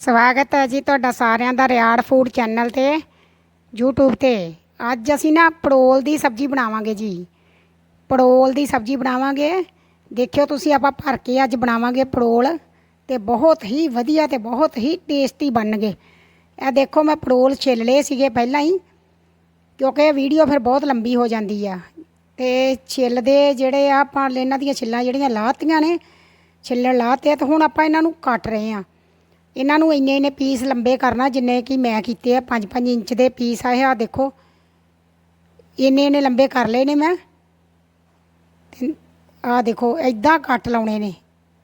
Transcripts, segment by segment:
ਸਵਾਗਤ ਹੈ ਜੀ ਤੁਹਾਡਾ ਸਾਰਿਆਂ ਦਾ ਰਿਆੜ ਫੂਡ ਚੈਨਲ ਤੇ, YouTube ਤੇ। ਅੱਜ ਅਸੀਂ ਨਾ ਪੜੋਲ ਦੀ ਸਬਜ਼ੀ ਬਣਾਵਾਂਗੇ ਜੀ। ਪੜੋਲ ਦੀ ਸਬਜ਼ੀ ਬਣਾਵਾਂਗੇ। ਦੇਖਿਓ ਤੁਸੀਂ ਆਪਾਂ ਭਰ ਕੇ ਅੱਜ ਬਣਾਵਾਂਗੇ ਪੜੋਲ ਤੇ ਬਹੁਤ ਹੀ ਵਧੀਆ ਤੇ ਬਹੁਤ ਹੀ ਟੇਸਟੀ ਬਣਨਗੇ। ਇਹ ਦੇਖੋ ਮੈਂ ਪੜੋਲ ਛਿੱਲ ਲਏ ਸੀਗੇ ਪਹਿਲਾਂ ਹੀ, ਕਿਉਂਕਿ ਇਹ ਵੀਡੀਓ ਫਿਰ ਬਹੁਤ ਲੰਬੀ ਹੋ ਜਾਂਦੀ ਆ। ਤੇ ਛਿੱਲ ਦੇ ਜਿਹੜੇ ਆ, ਆਪਾਂ ਇਹਨਾਂ ਦੀਆਂ ਛਿੱਲਾਂ ਜਿਹੜੀਆਂ ਲਾਤੀਆਂ ਨੇ, ਛਿੱਲਣ ਲਾਤੇ ਤੇ ਹੁਣ ਆਪਾਂ ਇਹਨਾਂ ਨੂੰ ਕੱਟ ਰਹੇ ਆ। ਇਹਨਾਂ ਨੂੰ ਇੰਨੇ ਇੰਨੇ ਪੀਸ ਲੰਬੇ ਕਰਨਾ ਜਿੰਨੇ ਕਿ ਮੈਂ ਕੀਤੇ ਆ 5-5 ਇੰਚ ਦੇ ਪੀਸ ਆ ਇਹ ਆ ਦੇਖੋ। ਇੰਨੇ ਇੰਨੇ ਲੰਬੇ ਕਰ ਲਏ ਨੇ ਮੈਂ। ਤੇ ਆ ਦੇਖੋ ਐਦਾਂ ਕੱਟ ਲਾਉਣੇ ਨੇ।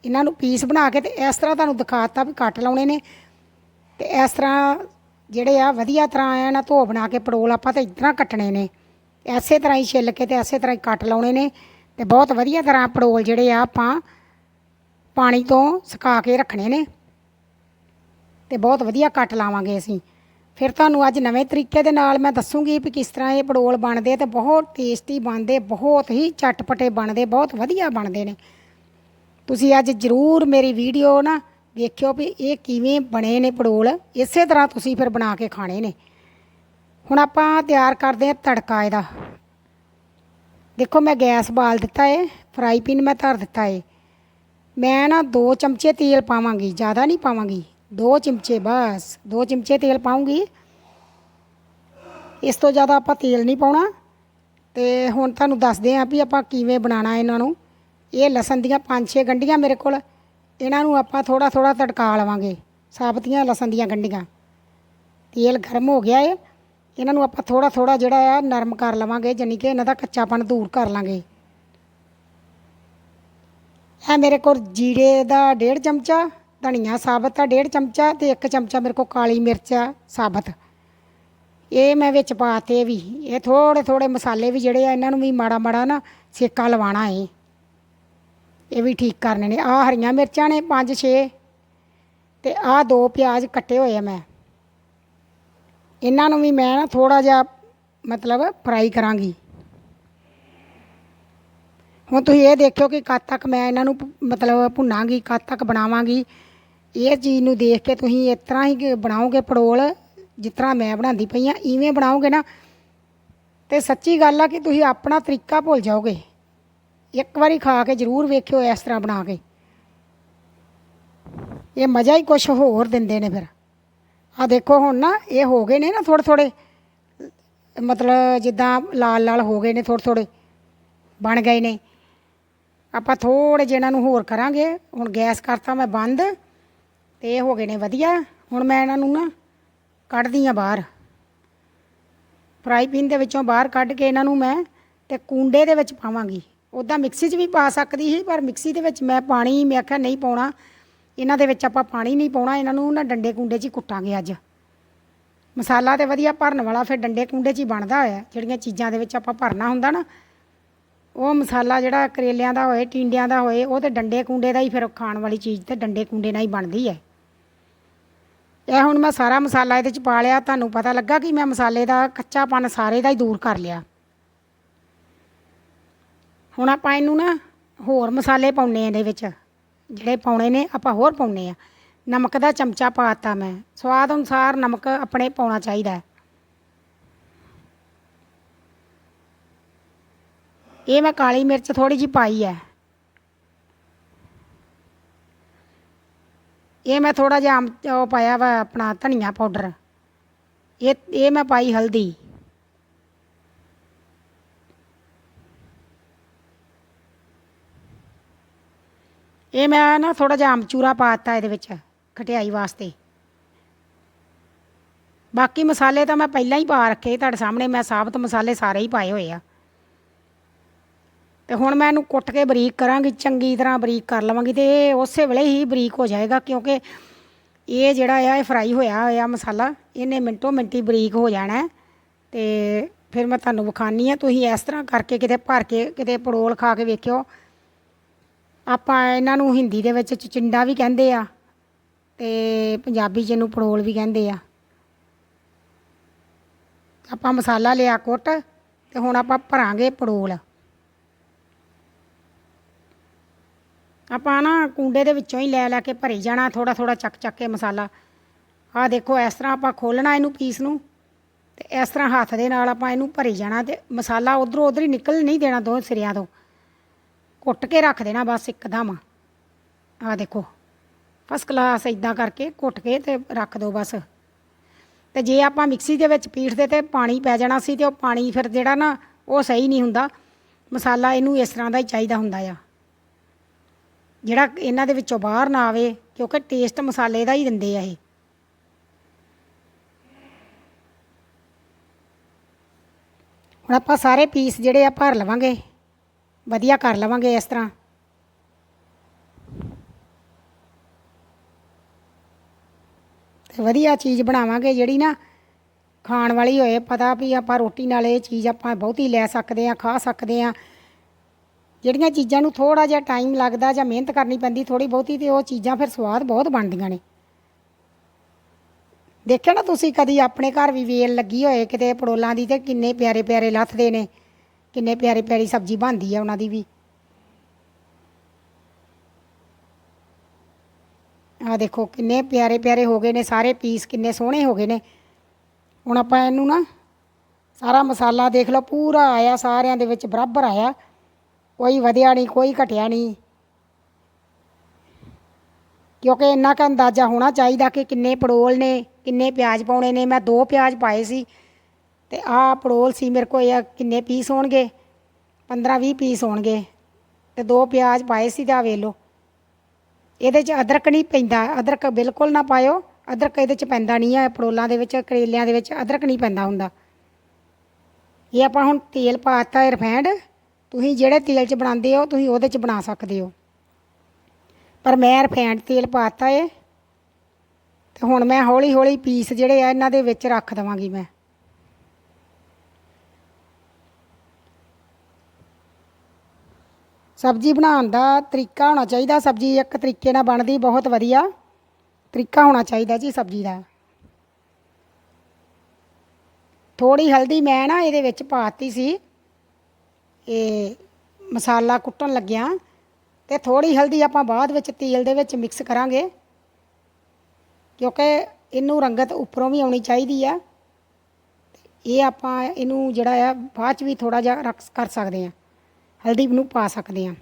ਇਹਨਾਂ ਨੂੰ ਪੀਸ ਬਣਾ ਕੇ ਤੇ ਇਸ ਤਰ੍ਹਾਂ ਤੁਹਾਨੂੰ ਦਿਖਾਤਾ ਵੀ ਕੱਟ ਲਾਉਣੇ ਨੇ। ਤੇ ਇਸ ਤਰ੍ਹਾਂ ਜਿਹੜੇ ਆ ਵਧੀਆ ਤਰ੍ਹਾਂ ਆ ਨਾ ਧੋ ਬਣਾ ਕੇ ਪੜੋਲ ਆਪਾਂ ਤੇ ਇਸ ਕੱਟਣੇ ਨੇ। ਐਸੇ ਤਰ੍ਹਾਂ ਹੀ ਛਿੱਲ ਕੇ ਤੇ ਐਸੇ ਤਰ੍ਹਾਂ ਹੀ ਕੱਟ ਲਾਉਣੇ ਨੇ। ਤੇ ਬਹੁਤ ਵਧੀਆ ਤਰ੍ਹਾਂ ਪੜੋਲ ਜਿਹੜੇ ਆ ਆਪਾਂ ਪਾਣੀ ਤੋਂ ਸੁਕਾ ਕੇ ਰੱਖਣੇ ਨੇ। ਤੇ ਬਹੁਤ ਵਧੀਆ ਕੱਟ ਲਾਵਾਂਗੇ ਅਸੀਂ। ਫਿਰ ਤੁਹਾਨੂੰ ਅੱਜ ਨਵੇਂ ਤਰੀਕੇ ਦੇ ਨਾਲ ਮੈਂ ਦੱਸੂਗੀ ਵੀ ਕਿਸ ਤਰ੍ਹਾਂ ਇਹ ਪੜੋਲ ਬਣਦੇ ਤੇ ਬਹੁਤ ਟੇਸਟੀ ਬਣਦੇ, ਬਹੁਤ ਹੀ ਚਟਪਟੇ ਬਣਦੇ, ਬਹੁਤ ਵਧੀਆ ਬਣਦੇ ਨੇ। ਤੁਸੀਂ ਅੱਜ ਜ਼ਰੂਰ ਮੇਰੀ ਵੀਡੀਓ ਨਾ ਵੇਖਿਓ ਵੀ ਇਹ ਕਿਵੇਂ ਬਣੇ ਨੇ ਪੜੋਲ। ਇਸੇ ਤਰ੍ਹਾਂ ਤੁਸੀਂ ਫਿਰ ਬਣਾ ਕੇ ਖਾਣੇ ਨੇ। ਹੁਣ ਆਪਾਂ ਤਿਆਰ ਕਰਦੇ ਹਾਂ ਤੜਕਾ ਇਹਦਾ। ਦੇਖੋ ਮੈਂ ਗੈਸ ਬਾਲ ਦਿੱਤਾ ਏ ਫਰਾਈ ਪੈਨ ਮੈਂ ਧਰ ਦਿੱਤਾ ਏ। ਮੈਂ ਨਾ 2 ਚਮਚੇ ਤੇਲ ਪਾਵਾਂਗੀ, ਜ਼ਿਆਦਾ ਨਹੀਂ ਪਾਵਾਂਗੀ। ਦੋ ਚਮਚੇ ਬਸ ਦੋ ਚਮਚੇ ਤੇਲ ਪਾਉਂਗੀ ਇਸ ਤੋਂ ਜ਼ਿਆਦਾ ਆਪਾਂ ਤੇਲ ਨਹੀਂ ਪਾਉਣਾ ਤੇ ਹੁਣ ਤੁਹਾਨੂੰ ਦੱਸਦੇ ਆਂ ਵੀ ਆਪਾਂ ਕਿਵੇਂ ਬਣਾਉਣਾ ਇਹਨਾਂ ਨੂੰ ਇਹ ਲਸਣ ਦੀਆਂ 5-6 ਗੰਢੀਆਂ ਮੇਰੇ ਕੋਲ ਇਹਨਾਂ ਨੂੰ ਆਪਾਂ ਥੋੜਾ ਥੋੜਾ ਤੜਕਾ ਲਵਾਂਗੇ ਸਾਬਤੀਆਂ ਲਸਣ ਦੀਆਂ ਗੰਢੀਆਂ ਤੇਲ ਗਰਮ ਹੋ ਗਿਆ ਏ ਇਹਨਾਂ ਨੂੰ ਆਪਾਂ ਥੋੜਾ ਥੋੜਾ ਜਿਹੜਾ ਆ ਨਰਮ ਕਰ ਲਵਾਂਗੇ ਜਾਨੀ ਕਿ ਇਹਨਾਂ ਦਾ ਕੱਚਾਪਣ ਦੂਰ ਕਰ ਲਾਂਗੇ ਇਹ ਮੇਰੇ ਕੋਲ ਜੀਰੇ ਦਾ 1.5 ਚਮਚਾ ਧਨੀਆ ਸਾਬਤ ਆ, ਡੇਢ ਚਮਚਾ ਤੇ ਇੱਕ ਚਮਚਾ ਮੇਰੇ ਕੋਲ ਕਾਲੀ ਮਿਰਚ ਆ, ਸਾਬਤ। ਇਹ ਮੈਂ ਵਿੱਚ ਪਾਤੇ ਵੀ, ਇਹ ਥੋੜੇ ਥੋੜੇ ਮਸਾਲੇ ਵੀ ਜਿਹੜੇ ਆ, ਇਹਨਾਂ ਨੂੰ ਵੀ ਮਾੜਾ ਮਾੜਾ ਨਾ ਸੇਕਾ ਲਵਾਣਾ ਏ। ਇਹ ਵੀ ਠੀਕ ਕਰਨੇ ਨੇ। ਆ ਹਰੀਆਂ ਮਿਰਚਾਂ ਨੇ 5-6 ਤੇ ਆ ਦੋ ਪਿਆਜ਼ ਕੱਟੇ ਹੋਏ ਆ ਮੈਂ। ਇਹਨਾਂ ਨੂੰ ਵੀ ਮੈਂ ਨਾ ਥੋੜਾ ਜਿਹਾ ਮਤਲਬ ਫਰਾਈ ਕਰਾਂਗੀ। ਹੁਣ ਤੁਸੀਂ ਇਹ ਦੇਖਿਓ ਕਿ ਕਦ ਤੱਕ ਮੈਂ ਇਹਨਾਂ ਨੂੰ ਮਤਲਬ ਭੁੰਨਾਂਗੀ, ਕਦ ਤੱਕ ਬਣਾਵਾਂਗੀ। ਇਹ ਚੀਜ਼ ਨੂੰ ਦੇਖ ਕੇ ਤੁਸੀਂ ਇਸ ਤਰ੍ਹਾਂ ਹੀ ਬਣਾਓਗੇ ਪੜੋਲ, ਜਿਸ ਤਰ੍ਹਾਂ ਮੈਂ ਬਣਾਉਂਦੀ ਪਈ ਆ ਇਵੇਂ ਬਣਾਓਗੇ ਨਾ। ਤੇ ਸੱਚੀ ਗੱਲ ਆ ਕਿ ਤੁਸੀਂ ਆਪਣਾ ਤਰੀਕਾ ਭੁੱਲ ਜਾਓਗੇ। ਇੱਕ ਵਾਰੀ ਖਾ ਕੇ ਜ਼ਰੂਰ ਵੇਖਿਓ ਇਸ ਤਰ੍ਹਾਂ ਬਣਾ ਕੇ। ਇਹ ਮਜ਼ਾ ਹੀ ਕੁਝ ਹੋਰ ਦਿੰਦੇ ਨੇ ਫਿਰ। ਆ ਦੇਖੋ ਹੁਣ ਨਾ, ਇਹ ਹੋ ਗਏ ਨੇ ਨਾ ਥੋੜੇ ਥੋੜੇ ਮਤਲਬ ਜਿੱਦਾਂ ਲਾਲ ਲਾਲ ਹੋ ਗਏ ਨੇ ਥੋੜੇ ਥੋੜੇ ਬਣ ਗਏ ਨੇ। ਆਪਾਂ ਥੋੜੇ ਜਿਹੇ ਇਹਨਾਂ ਨੂੰ ਹੋਰ ਕਰਾਂਗੇ। ਹੁਣ ਗੈਸ ਕਰਤਾ ਮੈਂ ਬੰਦ। ਤੇ ਇਹ ਹੋ ਗਏ ਨੇ ਵਧੀਆ। ਹੁਣ ਮੈਂ ਇਹਨਾਂ ਨੂੰ ਨਾ ਕੱਢਦੀ ਆ ਬਾਹਰ। ਫਰਾਈ ਪੈਨ ਦੇ ਵਿੱਚੋਂ ਬਾਹਰ ਕੱਢ ਕੇ ਇਹਨਾਂ ਨੂੰ ਮੈਂ ਤੇ ਕੁੰਡੇ ਦੇ ਵਿੱਚ ਪਾਵਾਂਗੀ। ਉੱਦਾਂ ਮਿਕਸੀ 'ਚ ਵੀ ਪਾ ਸਕਦੀ ਸੀ, ਪਰ ਮਿਕਸੀ ਦੇ ਵਿੱਚ ਮੈਂ ਪਾਣੀ, ਮੈਂ ਆਖਿਆ ਨਹੀਂ ਪਾਉਣਾ। ਇਹਨਾਂ ਦੇ ਵਿੱਚ ਆਪਾਂ ਪਾਣੀ ਨਹੀਂ ਪਾਉਣਾ, ਇਹਨਾਂ ਨੂੰ ਨਾ ਡੰਡੇ ਕੁੰਡੇ 'ਚ ਹੀ ਕੁੱਟਾਂਗੇ ਅੱਜ। ਮਸਾਲਾ ਤੇ ਵਧੀਆ ਭਰਨ ਵਾਲਾ ਫਿਰ ਡੰਡੇ ਕੁੰਡੇ 'ਚ ਹੀ ਬਣਦਾ ਹੋਇਆ। ਜਿਹੜੀਆਂ ਚੀਜ਼ਾਂ ਦੇ ਵਿੱਚ ਆਪਾਂ ਭਰਨਾ ਹੁੰਦਾ ਨਾ, ਉਹ ਮਸਾਲਾ ਜਿਹੜਾ ਕਰੇਲਿਆਂ ਦਾ ਹੋਏ, ਟਿੰਡਿਆਂ ਦਾ ਹੋਏ, ਉਹ ਤੇ ਡੰਡੇ ਕੁੰਡੇ ਦਾ ਹੀ ਫਿਰ ਖਾਣ ਵਾਲੀ ਚੀਜ਼ ਤੇ ਡੰਡੇ ਕੁੰਡੇ ਨਾਲ ਹੀ ਬਣਦੀ ਹੈ। ਇਹ ਹੁਣ ਮੈਂ ਸਾਰਾ ਮਸਾਲਾ ਇਹਦੇ ਚ ਪਾ ਲਿਆ, ਤੁਹਾਨੂੰ ਪਤਾ ਲੱਗਾ ਕਿ ਮੈਂ ਮਸਾਲੇ ਦਾ ਕੱਚਾਪਨ ਸਾਰੇ ਦਾ ਹੀ ਦੂਰ ਕਰ ਲਿਆ। ਹੁਣ ਆਪਾਂ ਇਹਨੂੰ ਨਾ ਹੋਰ ਮਸਾਲੇ ਪਾਉਣੇ ਆ ਇਹਦੇ ਵਿੱਚ, ਜਿਹੜੇ ਪਾਉਣੇ ਨੇ ਆਪਾਂ ਹੋਰ ਪਾਉਣੇ ਆ। ਨਮਕ ਦਾ ਚਮਚਾ ਪਾਤਾ ਮੈਂ, ਸਵਾਦ ਅਨੁਸਾਰ ਨਮਕ ਆਪਣੇ ਪਾਉਣਾ ਚਾਹੀਦਾ ਇਹ ਮੈਂ ਕਾਲੀ ਮਿਰਚ ਥੋੜੀ ਜਿਹੀ ਪਾਈ ਹੈ। ਇਹ ਮੈਂ ਥੋੜਾ ਜਿਹਾ ਆਮ- ਉਹ ਪਾਇਆ ਵਾ ਆਪਣਾ ਧਨੀਆ ਪਾਊਡਰ। ਇਹ ਇਹ ਮੈਂ ਪਾਈ ਹਲਦੀ। ਇਹ ਮੈਂ ਨਾ ਥੋੜਾ ਜਿਹਾ ਆਮਚੂਰਾ ਪਾਤਾ ਇਹਦੇ ਵਿੱਚ ਖਟਿਆਈ ਵਾਸਤੇ। ਬਾਕੀ ਮਸਾਲੇ ਤਾਂ ਮੈਂ ਪਹਿਲਾਂ ਹੀ ਪਾ ਰੱਖੇ ਤੁਹਾਡੇ ਸਾਹਮਣੇ, ਮੈਂ ਸਾਬਤ ਮਸਾਲੇ ਸਾਰੇ ਹੀ ਪਾਏ ਹੋਏ ਆ। ਤੇ ਹੁਣ ਮੈਂ ਇਹਨੂੰ ਕੁੱਟ ਕੇ ਬਰੀਕ ਕਰਾਂਗੀ, ਚੰਗੀ ਤਰ੍ਹਾਂ ਬਰੀਕ ਕਰ ਲਵਾਂਗੀ ਤੇ ਇਹ ਉਸੇ ਵੇਲੇ ਹੀ ਬਰੀਕ ਹੋ ਜਾਏਗਾ ਕਿਉਂਕਿ ਇਹ ਜਿਹੜਾ ਆ, ਇਹ ਫਰਾਈ ਹੋਇਆ ਹੋਇਆ ਮਸਾਲਾ, ਇਹਨੇ ਮਿੰਟੋ ਮਿੰਟੀ ਬਰੀਕ ਹੋ ਜਾਣਾ। ਹੈ ਤੇ ਫਿਰ ਮੈਂ ਤੁਹਾਨੂੰ ਵਿਖਾਨੀ ਆ, ਤੁਸੀਂ ਇਸ ਤਰ੍ਹਾਂ ਕਰਕੇ ਕਿਤੇ ਭਰ ਕੇ, ਕਿਤੇ ਪੜੋਲ ਖਾ ਕੇ ਵੇਖਿਓ। ਆਪਾਂ ਇਹਨਾਂ ਨੂੰ ਹਿੰਦੀ ਦੇ ਵਿੱਚ ਚਿੰਡਾ ਵੀ ਕਹਿੰਦੇ ਆ ਤੇ ਪੰਜਾਬੀ 'ਚ ਇਹਨੂੰ ਪੜੋਲ ਵੀ ਕਹਿੰਦੇ ਆ। ਆਪਾਂ ਮਸਾਲਾ ਲਿਆ ਕੁੱਟ ਤੇ ਹੁਣ ਆਪਾਂ ਭਰਾਂਗੇ ਪੜੋਲ ਆਪਾਂ ਨਾ ਕੁੰਡੇ ਦੇ ਵਿੱਚੋਂ ਹੀ ਲੈ ਲੈ ਕੇ ਭਰੀ ਜਾਣਾ ਥੋੜਾ ਥੋੜਾ ਚੱਕ ਚੱਕ ਕੇ ਮਸਾਲਾ। ਆਹ ਦੇਖੋ, ਇਸ ਤਰ੍ਹਾਂ ਆਪਾਂ ਖੋਲਣਾ ਇਹਨੂੰ ਪੀਸ ਨੂੰ ਤੇ ਇਸ ਤਰ੍ਹਾਂ ਹੱਥ ਦੇ ਨਾਲ ਆਪਾਂ ਇਹਨੂੰ ਭਰੀ ਜਾਣਾ ਤੇ ਮਸਾਲਾ ਉਧਰੋਂ ਉਧਰ ਹੀ ਨਿਕਲ ਨਹੀਂ ਦੇਣਾ ਦੋ ਸਿਰਿਆਂ ਤੋਂ। ਕੁੱਟ ਕੇ ਰੱਖ ਦੇਣਾ ਬਸ ਇੱਕਦਮ। ਆਹ ਦੇਖੋ ਫਸਟ ਕਲਾਸ ਇਦਾਂ ਕਰਕੇ ਕੁੱਟ ਕੇ ਤੇ ਰੱਖ ਦਿਓ ਬਸ। ਤੇ ਜੇ ਆਪਾਂ ਮਿਕਸੀ ਦੇ ਵਿੱਚ ਪੀਸਦੇ ਤੇ ਪਾਣੀ ਪੈ ਜਾਣਾ ਸੀ ਤੇ ਉਹ ਪਾਣੀ ਫਿਰ ਜਿਹੜਾ ਨਾ ਉਹ ਸਹੀ ਨਹੀਂ ਹੁੰਦਾ। ਮਸਾਲਾ ਇਹਨੂੰ ਇਸ ਤਰ੍ਹਾਂ ਦਾ ਹੀ ਚਾਹੀਦਾ ਹੁੰਦਾ ਆ। ਜਿਹੜਾ ਇਹਨਾਂ ਦੇ ਵਿੱਚੋਂ ਬਾਹਰ ਨਾ ਆਵੇ, ਕਿਉਂਕਿ ਟੇਸਟ ਮਸਾਲੇ ਦਾ ਹੀ ਦਿੰਦੇ ਆ ਇਹ। ਹੁਣ ਆਪਾਂ ਸਾਰੇ ਪੀਸ ਜਿਹੜੇ ਆ ਭਰ ਲਵਾਂਗੇ। ਵਧੀਆ ਕਰ ਲਵਾਂਗੇ ਇਸ ਤਰ੍ਹਾਂ। ਤੇ ਵਧੀਆ ਚੀਜ਼ ਬਣਾਵਾਂਗੇ ਜਿਹੜੀ ਨਾ ਖਾਣ ਵਾਲੀ ਹੋਏ। ਪਤਾ ਵੀ ਆਪਾਂ ਰੋਟੀ ਨਾਲ ਇਹ ਚੀਜ਼ ਆਪਾਂ ਬਹੁਤੀ ਲੈ ਸਕਦੇ ਆ, ਖਾ ਸਕਦੇ ਆ। ਜਿਹੜੀਆਂ ਚੀਜ਼ਾਂ ਨੂੰ ਥੋੜਾ ਜਿਹਾ ਟਾਈਮ ਲੱਗਦਾ ਜਾਂ ਮਿਹਨਤ ਕਰਨੀ ਪੈਂਦੀ ਥੋੜੀ ਬਹੁਤੀ ਤੇ ਉਹ ਚੀਜ਼ਾਂ ਫਿਰ ਸਵਾਦ ਬਹੁਤ ਬਣਦੀਆਂ ਨੇ। ਦੇਖਿਆ ਨਾ ਤੁਸੀਂ ਕਦੀ ਆਪਣੇ ਘਰ ਵੀ ਵੇਲ ਲੱਗੀ ਹੋਏ ਕਿਤੇ ਪੜੋਲਾਂ ਦੀ ਤੇ ਕਿੰਨੇ ਪਿਆਰੇ ਪਿਆਰੇ ਲੱਥਦੇ ਨੇ, ਕਿੰਨੇ ਪਿਆਰੇ ਪਿਆਰੀ ਸਬਜ਼ੀ ਬਣਦੀ ਆ ਉਹਨਾਂ ਦੀ ਵੀ। ਆ ਦੇਖੋ ਕਿੰਨੇ ਪਿਆਰੇ ਪਿਆਰੇ ਹੋ ਗਏ ਨੇ, ਸਾਰੇ ਪੀਸ ਕਿੰਨੇ ਸੋਹਣੇ ਹੋ ਗਏ ਨੇ। ਹੁਣ ਆਪਾਂ ਇਹਨੂੰ ਨਾ ਸਾਰਾ ਮਸਾਲਾ ਦੇਖ ਲਓ, ਪੂਰਾ ਆਇਆ ਸਾਰਿਆਂ ਦੇ ਵਿੱਚ, ਬਰਾਬਰ ਆਇਆ। ਕੋਈ ਵਧਿਆ ਨਹੀਂ, ਕੋਈ ਘਟਿਆ ਨਹੀਂ। ਕਿਉਂਕਿ ਇੰਨਾ ਕੁ ਅੰਦਾਜ਼ਾ ਹੋਣਾ ਚਾਹੀਦਾ ਕਿ ਕਿੰਨੇ ਪੜੋਲ ਨੇ, ਕਿੰਨੇ ਪਿਆਜ਼ ਪਾਉਣੇ ਨੇ। ਮੈਂ ਦੋ ਪਿਆਜ਼ ਪਾਏ ਸੀ ਤੇ ਆਹ ਪੜੋਲ ਸੀ ਮੇਰੇ ਕੋਲ, ਇਹ ਕਿੰਨੇ ਪੀਸ ਹੋਣਗੇ? 15 20 ਪੀਸ ਹੋਣਗੇ। ਤੇ ਦੋ ਪਿਆਜ਼ ਪਾਏ ਸੀ ਤੇ ਵੇਲੋ ਇਹਦੇ 'ਚ ਅਦਰਕ ਨਹੀਂ ਪੈਂਦਾ, ਅਦਰਕ ਬਿਲਕੁਲ ਨਾ ਪਾਇਓ। ਅਦਰਕ ਇਹਦੇ 'ਚ ਪੈਂਦਾ ਨਹੀਂ ਹੈ ਪੜੋਲਾਂ ਦੇ ਵਿੱਚ, ਕਰੇਲਿਆਂ ਦੇ ਵਿੱਚ ਅਦਰਕ ਨਹੀਂ ਪੈਂਦਾ ਹੁੰਦਾ। ਇਹ ਆਪਾਂ ਹੁਣ ਤੇਲ ਪਾਤਾ ਹੈ ਰਿਫਾਈਂਡ ਤੁਸੀਂ ਜਿਹੜੇ ਤੇਲ 'ਚ ਬਣਾਉਂਦੇ ਹੋ, ਤੁਸੀਂ ਉਹਦੇ 'ਚ ਬਣਾ ਸਕਦੇ ਹੋ। ਪਰ ਮੈਂ ਰਿਫਾਈਂਡ ਤੇਲ ਪਾਤਾ ਏ, ਤੇ ਹੁਣ ਮੈਂ ਹੌਲੀ ਹੌਲੀ ਪੀਸ ਜਿਹੜੇ ਆ, ਇਹਨਾਂ ਦੇ ਵਿੱਚ ਰੱਖ ਦਵਾਂਗੀ ਮੈਂ। ਸਬਜ਼ੀ ਬਣਾਉਣ ਦਾ ਤਰੀਕਾ ਹੋਣਾ ਚਾਹੀਦਾ, ਸਬਜ਼ੀ ਇੱਕ ਤਰੀਕੇ ਨਾਲ ਬਣਦੀ ਬਹੁਤ ਵਧੀਆ। ਤਰੀਕਾ ਹੋਣਾ ਚਾਹੀਦਾ ਜੀ ਸਬਜ਼ੀ ਦਾ। ਥੋੜੀ ਹਲਦੀ ਮੈਂ ਨਾ ਇਹਦੇ ਵਿੱਚ ਪਾਤੀ ਸੀ। ਇਹ ਮਸਾਲਾ ਕੁੱਟਣ ਲੱਗਿਆ ਤੇ ਥੋੜੀ ਹਲਦੀ ਆਪਾਂ ਬਾਅਦ ਵਿੱਚ ਤੇਲ ਦੇ ਵਿੱਚ ਮਿਕਸ ਕਰਾਂਗੇ, ਕਿਉਂਕਿ ਇਹਨੂੰ ਰੰਗਤ ਉੱਪਰੋਂ ਵੀ ਆਉਣੀ ਚਾਹੀਦੀ ਆ। ਇਹ ਆਪਾਂ ਇਹਨੂੰ ਜਿਹੜਾ ਆ ਬਾਅਦ ਚ ਵੀ ਥੋੜਾ ਜਿਹਾ ਰੱਖ ਕਰ ਸਕਦੇ ਆ, ਹਲਦੀ ਨੂੰ ਪਾ ਸਕਦੇ ਆ।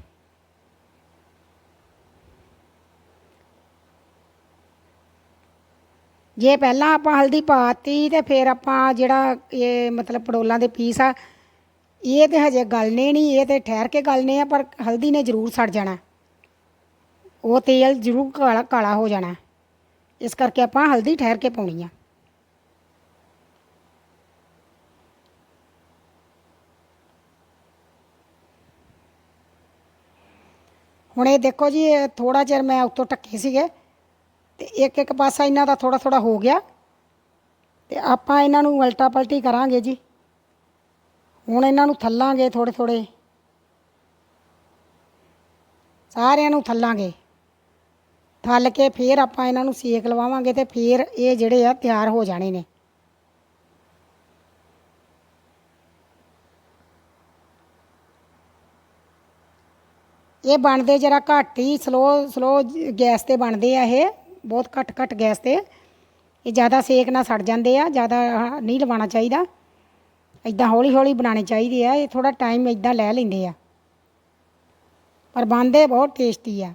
ਜੇ ਪਹਿਲਾਂ ਆਪਾਂ ਹਲਦੀ ਪਾਤੀ ਤੇ ਫਿਰ ਆਪਾਂ ਜਿਹੜਾ ਇਹ ਮਤਲਬ ਪੜੋਲਾਂ ਦੇ ਪੀਸ ਆ ਇਹ ਤੇ ਹਜੇ ਗਲਨੇ ਨਹੀਂ, ਇਹ ਤੇ ਠਹਿਰ ਕੇ ਗਲਨੇ ਆ, ਪਰ ਹਲਦੀ ਨੇ ਜ਼ਰੂਰ ਸੜ ਜਾਣਾ। ਉਹ ਤੇਲ ਜ਼ਰੂਰ ਕਾਲਾ ਕਾਲਾ ਹੋ ਜਾਣਾ। ਇਸ ਕਰਕੇ ਆਪਾਂ ਹਲਦੀ ਠਹਿਰ ਕੇ ਪਾਉਣੀ ਆ। ਹੁਣ ਇਹ ਦੇਖੋ ਜੀ ਥੋੜਾ ਚਿਰ ਮੈਂ ਉੱਤੋਂ ਢੱਕੇ ਸੀਗੇ, ਤੇ ਇੱਕ ਇੱਕ ਪਾਸਾ ਇਹਨਾਂ ਦਾ ਥੋੜਾ ਥੋੜਾ ਹੋ ਗਿਆ। ਤੇ ਆਪਾਂ ਇਹਨਾਂ ਨੂੰ ਉਲਟਾ ਪਲਟੀ ਕਰਾਂਗੇ ਜੀ। ਹੁਣ ਇਹਨਾਂ ਨੂੰ ਥੱਲਾਂਗੇ ਥੋੜੇ ਥੋੜੇ ਸਾਰਿਆਂ ਨੂੰ ਥੱਲਾਂਗੇ। ਥੱਲ ਕੇ ਫੇਰ ਆਪਾਂ ਇਹਨਾਂ ਨੂੰ ਸੇਕ ਲਵਾਵਾਂਗੇ ਤੇ ਫੇਰ ਇਹ ਜਿਹੜੇ ਆ ਤਿਆਰ ਹੋ ਜਾਣੇ ਨੇ। ਇਹ ਬਣਦੇ ਜਰਾ ਘੱਟ ਹੀ ਸਲੋ ਸਲੋ ਗੈਸ ਤੇ ਬਣਦੇ ਆ ਇਹ, ਬਹੁਤ ਘੱਟ ਘੱਟ ਗੈਸ ਤੇ। ਇਹ ਜ਼ਿਆਦਾ ਸੇਕ ਨਾਲ ਸੜ ਜਾਂਦੇ ਆ, ਜ਼ਿਆਦਾ ਨਹੀਂ ਲਵਾਉਣਾ ਚਾਹੀਦਾ। ਇਦਾਂ ਹੌਲੀ ਹੌਲੀ ਬਣਾਉਣੇ ਚਾਹੀਦੇ ਆ, ਇਹ ਥੋੜਾ ਟਾਈਮ ਇਦਾਂ ਲੈ ਲੈਂਦੇ ਆ। ਪਰ ਬਣਦੇ ਬਹੁਤ ਟੇਸਟੀ ਆ।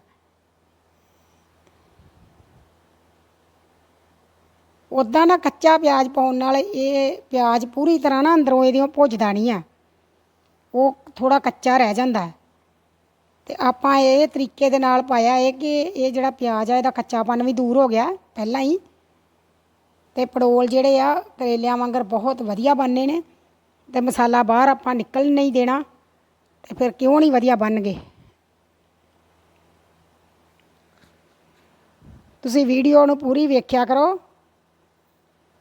ਉਦਾਂ ਨਾ ਕੱਚਾ ਪਿਆਜ਼ ਪਾਉਣ ਨਾਲ ਇਹ ਪਿਆਜ਼ ਪੂਰੀ ਤਰ੍ਹਾਂ ਨਾ ਅੰਦਰੋਂ ਇਹਦੀਆਂ ਭੁੱਜਦਾ ਨਹੀਂ ਆ। ਉਹ ਥੋੜਾ ਕੱਚਾ ਰਹਿ ਜਾਂਦਾ। ਹੈ ਤੇ ਆਪਾਂ ਇਹ ਤਰੀਕੇ ਦੇ ਨਾਲ ਪਾਇਆ ਇਹ ਕਿ ਇਹ ਜਿਹੜਾ ਪਿਆਜ਼ ਆ, ਇਹਦਾ ਕੱਚਾਪਨ ਵੀ ਦੂਰ ਹੋ ਗਿਆ ਪਹਿਲਾਂ ਹੀ। ਤੇ ਪੜੋਲ ਜਿਹੜੇ ਆ ਕਰੇਲਿਆਂ ਵਾਂਗਰ ਬਹੁਤ ਵਧੀਆ ਬਣਨੇ ਨੇ। ਤੇ ਮਸਾਲਾ ਬਾਹਰ ਆਪਾਂ ਨਿਕਲ ਨਹੀਂ ਦੇਣਾ ਤੇ ਫਿਰ ਕਿਉਂ ਨਹੀਂ ਵਧੀਆ ਬਣਨਗੇ? ਤੁਸੀਂ ਵੀਡੀਓ ਨੂੰ ਪੂਰੀ ਵੇਖਿਆ ਕਰੋ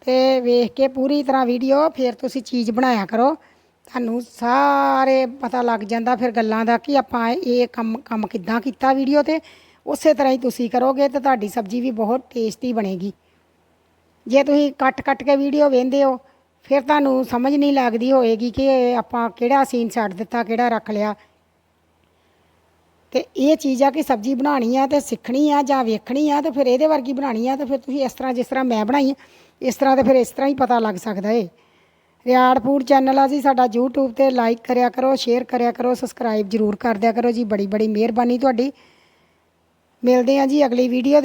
ਤੇ ਵੇਖ ਕੇ ਪੂਰੀ ਤਰ੍ਹਾਂ ਵੀਡੀਓ ਫਿਰ ਤੁਸੀਂ ਚੀਜ਼ ਬਣਾਇਆ ਕਰੋ। ਤੁਹਾਨੂੰ ਸਾਰੇ ਪਤਾ ਲੱਗ ਜਾਂਦਾ ਫਿਰ ਗੱਲਾਂ ਦਾ ਕਿ ਆਪਾਂ ਇਹ ਕੰਮ ਕੰਮ ਕਿੱਦਾਂ ਕੀਤਾ ਵੀਡੀਓ ਤੇ। ਉਸੇ ਤਰ੍ਹਾਂ ਹੀ ਤੁਸੀਂ ਕਰੋਗੇ ਤਾਂ ਤੁਹਾਡੀ ਸਬਜ਼ੀ ਵੀ ਬਹੁਤ ਟੇਸਟੀ ਬਣੇਗੀ। ਜੇ ਤੁਸੀਂ ਕੱਟ ਕੱਟ ਕੇ ਵੀਡੀਓ ਵੇਖਦੇ ਹੋ ਫਿਰ ਤੁਹਾਨੂੰ ਸਮਝ ਨਹੀਂ ਲੱਗਦੀ ਹੋਏਗੀ ਕਿ ਆਪਾਂ ਕਿਹੜਾ ਸੀਨ ਛੱਡ ਦਿੱਤਾ, ਕਿਹੜਾ ਰੱਖ ਲਿਆ। ਤੇ ਇਹ ਚੀਜ਼ ਆ ਕਿ ਸਬਜ਼ੀ ਬਣਾਉਣੀ ਆ ਤੇ ਸਿੱਖਣੀ ਆ ਜਾਂ ਵੇਖਣੀ ਆ ਤੇ ਫਿਰ ਇਹਦੇ ਵਰਗੀ ਬਣਾਉਣੀ ਆ ਤੇ ਫਿਰ ਤੁਸੀਂ ਇਸ ਤਰ੍ਹਾਂ ਜਿਸ ਤਰ੍ਹਾਂ ਮੈਂ ਬਣਾਈ ਇਸ ਤਰ੍ਹਾਂ ਤੇ ਫਿਰ ਇਸ ਤਰ੍ਹਾਂ ਹੀ ਪਤਾ ਲੱਗ ਸਕਦਾ ਏ। ਰਿਆੜ ਫੂਡ ਚੈਨਲ ਆ ਜੀ, ਸਾਡਾ YouTube ਤੇ ਲਾਈਕ ਕਰਿਆ ਕਰੋ ਸ਼ੇਅਰ ਕਰਿਆ ਕਰੋ ਸਬਸਕ੍ਰਾਈਬ ਜਰੂਰ ਕਰ ਦਿਆ ਕਰੋ ਜੀ ਬੜੀ ਬੜੀ ਮਿਹਰਬਾਨੀ ਤੁਹਾਡੀ। ਮਿਲਦੇ ਆ ਜੀ ਅਗਲੀ ਵੀਡੀਓ